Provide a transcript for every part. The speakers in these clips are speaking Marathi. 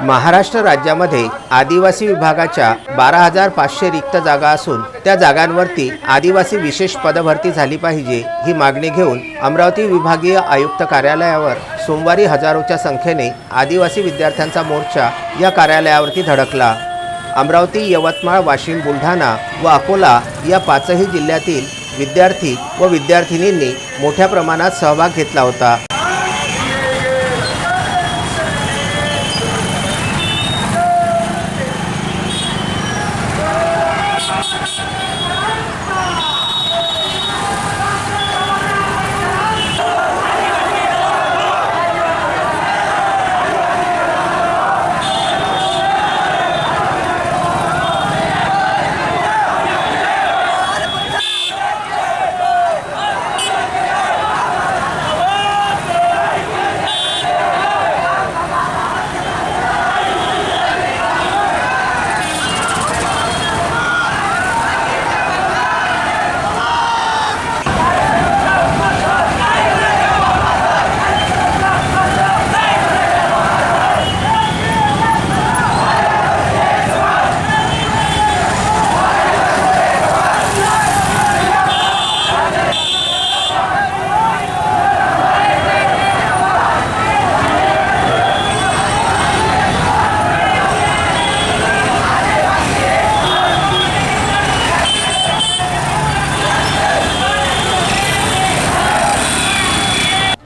महाराष्ट्र राज्यामध्ये आदिवासी विभागाच्या बारा हजार पाचशे रिक्त जागा असून त्या जागांवरती आदिवासी विशेष पदभरती झाली पाहिजे ही मागणी घेऊन अमरावती विभागीय आयुक्त कार्यालयावर सोमवारी हजारोच्या संख्येने आदिवासी विद्यार्थ्यांचा मोर्चा या कार्यालयावरती धडकला. अमरावती यवतमाळ वाशिम बुलढाणा व अकोला या पाचही जिल्ह्यातील विद्यार्थी व विद्यार्थिनींनी मोठ्या प्रमाणात सहभाग घेतला होता.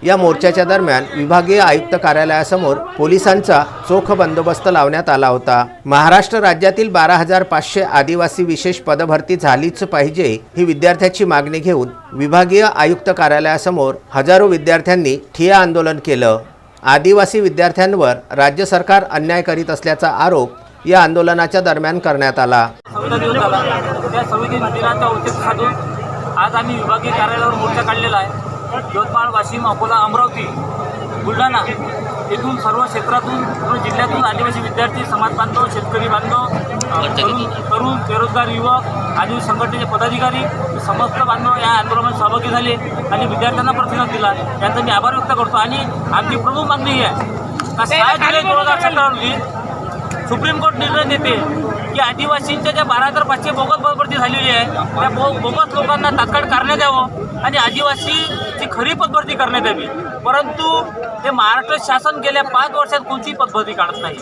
या मोर्चाच्या दरम्यान विभागीय आयुक्त कार्यालयासमोर पोलिसांचा चोख बंदोबस्त लावण्यात आला होता. महाराष्ट्र राज्यातील बारा हजार पाचशे आदिवासी विशेष पदभरती झालीच पाहिजे ही विद्यार्थ्याची मागणी घेऊन विभागीय आयुक्त कार्यालयासमोर हजारो विद्यार्थ्यांनी ठिय्या आंदोलन केलं. आदिवासी विद्यार्थ्यांवर राज्य सरकार अन्याय करीत असल्याचा आरोप या आंदोलनाच्या दरम्यान करण्यात आला. आज आम्ही विभागीय कार्यालयावर मोर्चा काढलेला आहे. यवतमाळ वाशिम अकोला अमरावती बुलढाणा येथून सर्व क्षेत्रातून पूर्ण जिल्ह्यातून आदिवासी विद्यार्थी समाज बांधव शेतकरी बांधव तरुण तरुण बेरोजगार युवक आदिवासी संघटनेचे पदाधिकारी समस्त बांधव या आंदोलनात सहभागी झाले आणि विद्यार्थ्यांना प्रतिसाद दिला. त्यांचा मी आभार व्यक्त करतो. आणि आमची प्रमुख मागणी ही आहे का सहा जुलै दोन हजार सतरा रोजी सुप्रीम कोर्ट निर्णय देते की आदिवासींच्या ज्या बारा हजार पाचशे बोगस पदभरती झालेली आहे त्या बो बोगस लोकांना तात्काळ करण्यात यावं आणि आदिवासीची खरी पदभरती करण्यात यावी. परंतु हे महाराष्ट्र शासन गेल्या पाच वर्षात कोणतीही पदभरती काढत नाही.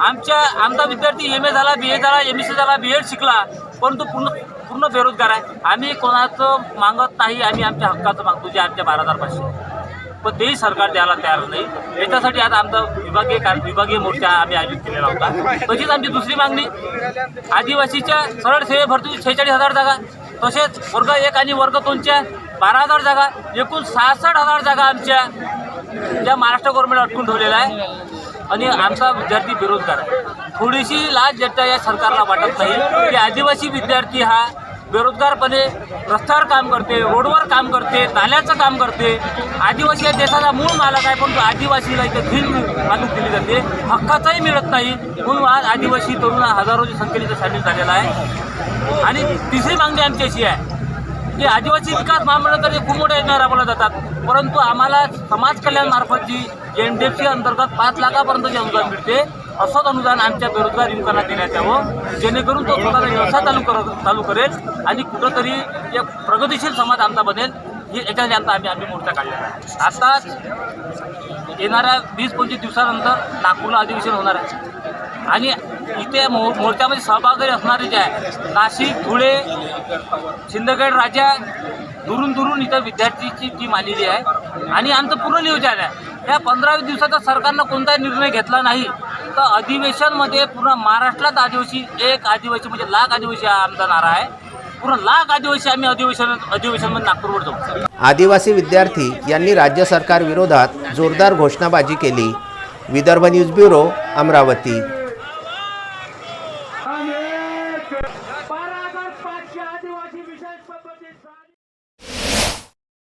आमच्या आमचा विद्यार्थी एम ए झाला बी ए झाला एम एस सी झाला बी एड शिकला परंतु पूर्ण पूर्ण बेरोजगार आहे. आम्ही कोणाचं मागत नाही आम्ही आमच्या हक्काचं मागतो जे आमच्या बारा हजार पाचशे. पण तेही सरकार द्यायला तयार नाही. याच्यासाठी आज आमचा विभागीय विभागीय मोर्चा आम्ही आयोजित केलेला होता. तशीच आमची दुसरी मागणी आदिवासीच्या सरळ सेवे भरती शेहेचाळीस हजार जागा तसेच वर्ग एक आणि वर्ग दोनच्या बारा हजार जागा एकूण सहासष्ट हजार जागा आमच्या ज्या महाराष्ट्र गव्हर्नमेंट अटकून ठेवलेल्या आहे आणि आमचा विद्यार्थी बेरोजगार आहे. थोडीशी लाज जनता या सरकारला वाटत नाही की आदिवासी विद्यार्थी हा बेरोजगारपणे रस्त्यावर काम करते रोडवर काम करते नाल्याचं काम करते. आदिवासी या देशाचा मूळ मालक आहे परंतु आदिवासीला इथे धीर मालूक दिली जाते. हक्काचाही मिळत नाही. म्हणून आज आदिवासी तरुण हजारोच्या संख्येने इथं सामील झालेला आहे. आणि तिसरी मागणी आमची अशी आहे की आदिवासी विकास महामंडळाकडे खूप मोठ्या योजना राबवल्या जातात. परंतु आम्हाला समाज कल्याणमार्फत जी एन डी एफ सी अंतर्गत पाच लाखापर्यंत जे अनुदान मिळते असंच अनुदान आमच्या बेरोजगार युवकांना देण्यात यावं. जेणेकरून तो स्वतःचा व्यवसाय चालू कर चालू करेल आणि कुठंतरी एक प्रगतिशील समाज आमचा बनेल. हे याच्यासाठी आता आम्ही आम्ही मोर्चा काढलेला आहे. आत्ताच येणाऱ्या वीस पंचवीस दिवसानंतर नागपूरला अधिवेशन होणार आहे. आणि इथे मो मोर्चामध्ये सहभागी असणारे जे आहे नाशिक धुळे सिंदगड राजा दुरून दुरून इथं विद्यार्थीची टीम आलेली आहे. आणि आमचं पूर्ण नियोजन आहे. या पंधरा दिवसाचा सरकारनं कोणताही निर्णय घेतला नाही तर अधिवेशनमध्ये पूर्ण महाराष्ट्रात आदिवासी एक आदिवासी म्हणजे लाख आदिवासी हा आमचा नारा आहे. पूर्ण लाख आदिवासी आम्ही अधिवेशन अधिवेशनमध्ये नागपूरवर जाऊ. आदिवासी विद्यार्थी यांनी राज्य सरकार विरोधात जोरदार घोषणाबाजी केली. Vidarbha news bureau Amravati.